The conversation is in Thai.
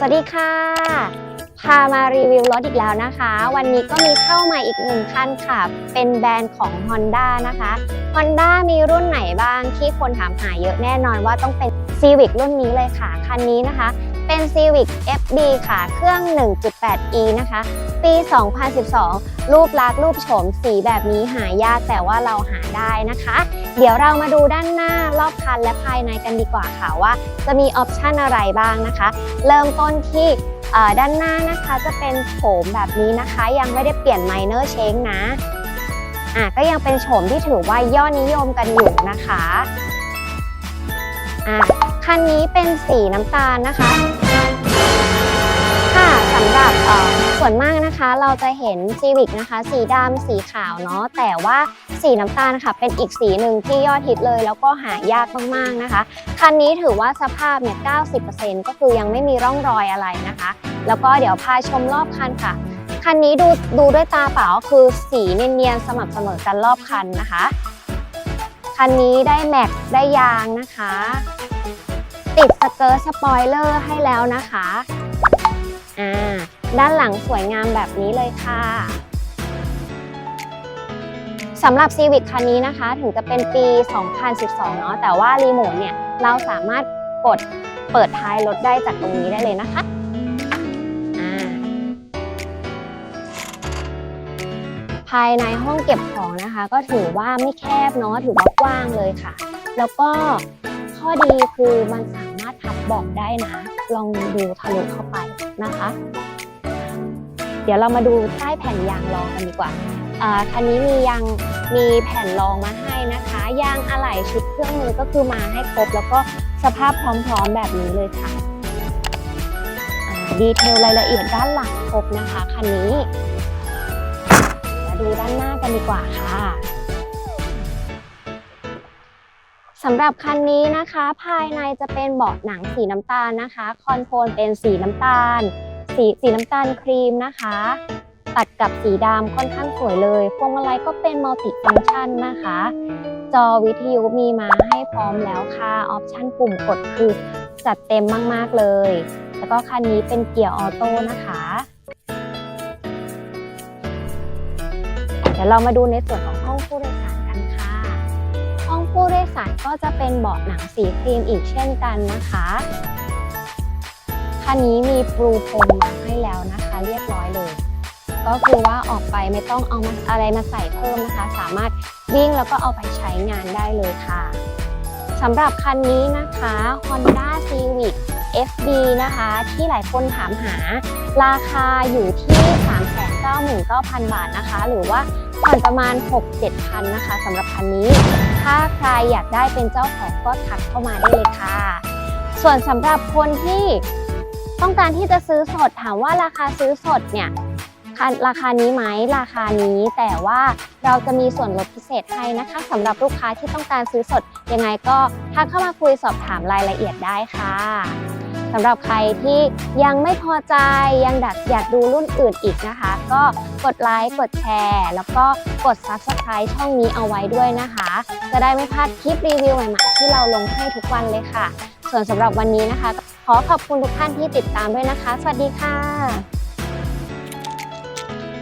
สวัสดีค่ะ พามารีวิวรถอีกแล้วนะคะ วันนี้ก็มีเข้ามาอีกหนึ่งคันค่ะ เป็นแบรนด์ของ Honda นะคะ Honda มีรุ่นไหนบ้างที่คนถามหาเยอะแน่นอนว่าต้องเป็น Civic รุ่นนี้เลยค่ะ คันนี้นะคะ เป็น Civic FD ค่ะ เครื่อง 1.8e นะคะ ปี 2012 รูปลักษณ์รูปโฉมสีแบบนี้หายากแต่ว่าเราหาได้นะคะ เดี๋ยวเรามาดูด้านหน้ารอบคันและภายในกันดีกว่าค่ะว่า จะมีออปชันอะไรบ้างนะคะ เริ่มต้นที่ด้านหน้านะคะจะเป็นโฉมแบบนี้นะคะ ยังไม่ได้เปลี่ยนไมเนอร์เชงนะอะก็ยังเป็นโฉมที่ถือว่ายอดนิยมกันอยู่นะคะอะ คันนี้เป็นสีน้ำตาลนะคะ ค่ะสำหรับส่วนมากนะคะเราจะเห็น Civic นะคะ สีดำสีขาวเนาะแต่ว่าสีน้ำตาลค่ะ เป็นอีกสีหนึ่งที่ยอดฮิตเลย แล้วก็หายากมากๆนะคะ คันนี้ถือว่าสภาพเนี่ย 90%ก็คือยังไม่มีร่องรอยอะไรนะคะ แล้วก็เดี๋ยวพาชมรอบคันค่ะ คันนี้ดูดูด้วยตาเปล่าก็คือสีเนียนๆสม่ำเสมอกันรอบคันนะคะ คันนี้ได้แม็กได้ยางนะคะ ติดสเกิร์ตสปอยเลอร์ให้แล้วนะคะอ่าด้านหลังสวยงามแบบนี้เลยค่ะสำหรับ Civic คันนี้นะคะ ถึงจะเป็นปี 2012 เนาะแต่ว่ารีโมทเนี่ย เราสามารถกดเปิดท้ายรถได้จากตรงนี้ได้เลยนะคะอ่าภายในห้องเก็บของนะคะ ก็ถือว่าไม่แคบเนาะถือว่ากว้างเลยค่ะ แล้วก็ข้อดีคือมันสา บอกได้นะ ลองดูทะลุเข้าไปนะคะ เดี๋ยวเรามาดูใต้แผ่นยางรองกันดีกว่าอ่าคันนี้มียางมีแผ่นรองมาให้นะคะยางอะไหล่ชุดเครื่องมือก็คือมาให้ครบ แล้วก็สภาพพร้อมๆแบบนี้เลยค่ะดีเทลรายละเอียดด้านหลังครบนะคะคันนี้มาดูด้านหน้ากันดีกว่าค่ะ สำหรับคันนี้นะคะ ภายในจะเป็นเบาะหนังสีน้ำตาลนะคะ คอนโทรลเป็นสีน้ำตาล สีสีน้ำตาลครีมนะคะ ตัดกับสีดำค่อนข้างสวยเลยพวงมาลัยก็เป็นมัลติฟังก์ชันนะคะ จอวิทยุมีมาให้พร้อมแล้วค่ะออปชันปุ่มกดคือจัดเต็มมากๆเลย แล้วก็คันนี้เป็นเกียร์ออโต้นะคะเดี๋ยวเรามาดูในส่วนของห้องผู้โดย โดยสารก็จะเป็นเบาะหนังสีครีมอีกเช่นกันนะคะคันนี้มีปรูพรมมาให้แล้วนะคะ เรียบร้อยเลย ก็คือว่าออกไปไม่ต้องเอามาอะไรมาใส่เพิ่มนะคะ สามารถวิ่งแล้วก็เอาไปใช้งานได้เลยค่ะสำหรับคันนี้นะคะ Honda Civic FD นะคะ ที่หลายคนถามหา ราคาอยู่ที่ 399,000 บาทนะคะ หรือว่า ผ่อนประมาณ 6-7,000นะคะสำหรับคันนี้ ถ้าใครอยากได้เป็นเจ้าของก็ทักเข้ามาได้เลยค่ะ ส่วนสำหรับคนที่ต้องการที่จะซื้อสดถามว่าราคาซื้อสดเนี่ยราคานี้ไหมราคานี้แต่ว่าเราจะมีส่วนลดพิเศษให้นะคะสำหรับลูกค้าที่ต้องการซื้อสดยังไงก็ทักเข้ามาคุยสอบถามรายละเอียดได้ค่ะ สำหรับใครที่ยังไม่พอใจยังดักอยากดูรุ่นอื่นอีกนะคะ ก็กดไลค์กดแชร์ แล้วก็กด Subscribe ช่องนี้เอาไว้ด้วยนะคะ จะได้ไม่พลาดคลิปรีวิวใหม่ๆที่เราลงให้ทุกวันเลยค่ะ ส่วนสำหรับวันนี้นะคะ ขอขอบคุณทุกท่านที่ติดตามด้วยนะคะ สวัสดีค่ะ